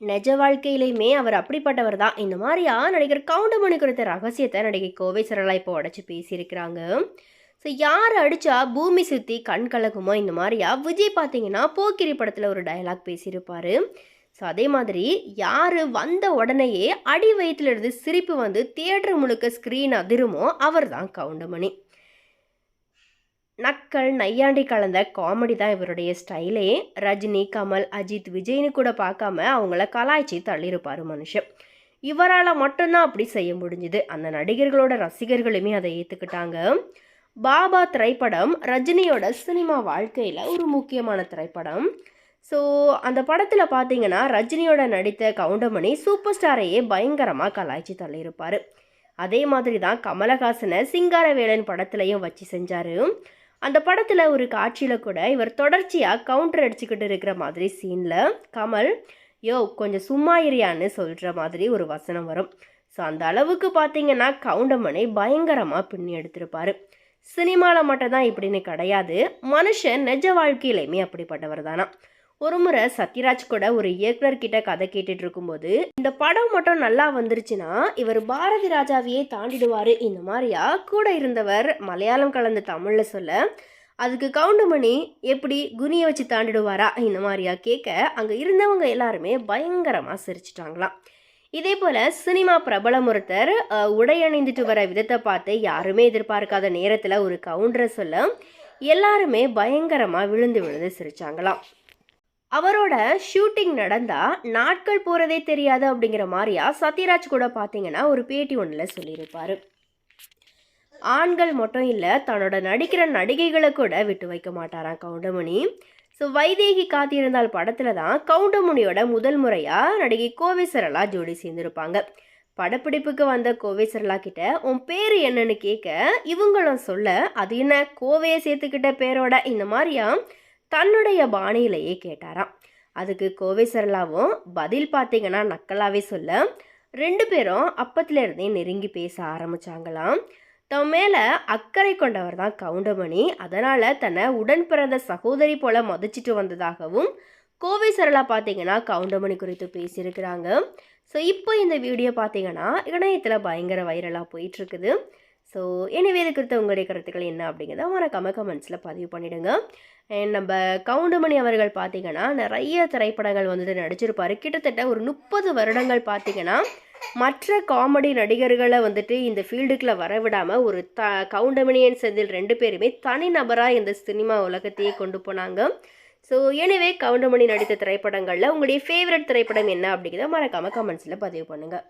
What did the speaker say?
நிஜ வாழ்க்கையிலையுமே அவர் அப்படிப்பட்டவர் தான். இந்த மாதிரியா நடிகர் கவுண்டமணி குறித்த ரகசியத்தை நடிகை கோவை சரளா இப்போ உடச்சி பேசியிருக்கிறாங்க. ஸோ யார் அடித்தா பூமி சுற்றி கண் கலக்குமோ இந்த மாதிரியா? விஜய் பார்த்தீங்கன்னா போக்கிரி படத்தில் ஒரு டயலாக் பேசியிருப்பார். ஸோ அதே மாதிரி யார் வந்த உடனேயே அடி வயிற்றுலேருந்து சிரிப்பு வந்து தியேட்டர் முழுக்க ஸ்க்ரீன் அதிருமோ அவர் தான் கவுண்டமணி. நக்கல் நையாண்டி கலந்த காமெடி தான் இவருடைய ஸ்டைலே ரஜினி கமல் அஜித் விஜய்னு கூட பார்க்காம அவங்கள கலாய்ச்சி தள்ளியிருப்பார் மனுஷன். இவரால் மட்டும்தான் அப்படி செய்ய முடிஞ்சுது. அந்த நடிகர்களோட ரசிகர்களுமே அதை ஏற்றுக்கிட்டாங்க பாபா திரைப்படம் ரஜினியோட சினிமா வாழ்க்கையில் ஒரு முக்கியமான திரைப்படம். ஸோ அந்த படத்தில் பார்த்தீங்கன்னா ரஜினியோட நடித்த கவுண்டமணி சூப்பர் ஸ்டாரையே பயங்கரமாக கலாய்ச்சி தள்ளியிருப்பார். அதே மாதிரி தான் கமலஹாசனை சிங்காரவேலன் படத்துலையும் வச்சு செஞ்சார். அந்த படத்தில் ஒரு காட்சியில் கூட இவர் தொடர்ச்சியாக கவுண்டர் அடிச்சுக்கிட்டு இருக்கிற மாதிரி சீனில் கமல் யோ கொஞ்சம் சும்மா இரியான்னு சொல்கிற மாதிரி ஒரு வசனம் வரும். ஸோ அந்த அளவுக்கு பார்த்தீங்கன்னா கவுண்டமனை பயங்கரமாக பின்னி எடுத்திருப்பார். சினிமாவில் மட்டும்தான் இப்படின்னு கிடையாது. மனுஷன் நிஜ வாழ்க்கையிலையுமே அப்படிப்பட்டவர் தானா ஒரு முறை சத்யராஜ் கூட ஒரு இயக்குனர்கிட்ட கதை கேட்டுட்டு இருக்கும்போது இந்த படம் மட்டும் நல்லா வந்துருச்சுன்னா இவர் பாரதி ராஜாவையே தாண்டிடுவார். இந்த மாதிரியா? கூட இருந்தவர் மலையாளம் கலந்த தமிழில் சொல்ல அதுக்கு கவுண்டமணி எப்படி குனியை வச்சு தாண்டிடுவாரா? இந்த மாதிரியா கேட்க அங்கே இருந்தவங்க எல்லாருமே பயங்கரமாக சிரிச்சிட்டாங்களாம். இதே போல் சினிமா பிரபலம் ஒருத்தர் உடை அணிந்துட்டு வர விதத்தை பார்த்து யாருமே எதிர்பார்க்காத நேரத்தில் ஒரு கவுண்டரை சொல்ல எல்லாருமே பயங்கரமாக விழுந்து விழுந்து சிரிச்சாங்களாம். அவரோட ஷூட்டிங் நடந்தா நாட்கள் போகிறதே தெரியாது அப்படிங்கிற மாதிரியா சத்யராஜ் கூட பார்த்தீங்கன்னா ஒரு பேட்டி ஒன்றில் சொல்லியிருப்பாரு. ஆண்கள் மட்டும் இல்லை தன்னோட நடிக்கிற நடிகைகளை கூட விட்டு வைக்க மாட்டாராம் கவுண்டமணி. ஸோ வைதேகி காத்திருந்தால் படத்தில் தான் கவுண்டமணியோட முதல் முறையாக நடிகை கோவை சரளா ஜோடி சேர்ந்திருப்பாங்க. படப்பிடிப்புக்கு வந்த கோவை சரளா கிட்ட உன் பேர் என்னன்னு கேட்க இவங்களும் சொல்ல அது என்ன கோவையை சேர்த்துக்கிட்ட பேரோட? இந்த மாதிரியா தன்னுடைய பாணியிலேயே கேட்டாராம். அதுக்கு கோவை சரளாவும் பதில் பார்த்தீங்கன்னா நக்கலாவே சொல்ல ரெண்டு பேரும் அப்பத்துலேருந்தே நெருங்கி பேச ஆரம்பிச்சாங்களாம். தன் மேலே அக்கறை கொண்டவர் தான் கவுண்டமணி. அதனால் தன்னை உடன் பிறந்த சகோதரி போல மதிச்சிட்டு வந்ததாகவும் கோவை சரளா பார்த்தீங்கன்னா கவுண்டமணி குறித்து பேசியிருக்கிறாங்க. ஸோ இப்போ இந்த வீடியோ பார்த்தீங்கன்னா இணையத்தில் பயங்கர வைரலாக போயிட்டுருக்குது ஸோ எனவே இது குறித்த உங்களுடைய கருத்துக்கள் என்ன அப்படிங்கிறத மறக்காம கமெண்ட்ஸில் பதிவு பண்ணிவிடுங்க அண்ட் நம்ம கவுண்டமணி அவர்கள் பார்த்திங்கன்னா நிறைய திரைப்படங்கள் வந்துட்டு நடிச்சிருப்பார். கிட்டத்தட்ட ஒரு முப்பது வருடங்கள் பார்த்தீங்கன்னா மற்ற காமெடி நடிகர்களை வந்துட்டு இந்த ஃபீல்டுக்குள்ளே வரவிடாமல் ஒரு த கவுண்டமணியன் செந்தில் ரெண்டு பேருமே தனிநபராக இந்த சினிமா உலகத்தையே கொண்டு போனாங்க. ஸோ எனவே கவுண்டமணி நடித்த திரைப்படங்களில் உங்களுடைய ஃபேவரட் திரைப்படம் என்ன அப்படிங்கிறத மறக்காமல் கமெண்ட்ஸில் பதிவு பண்ணுங்கள்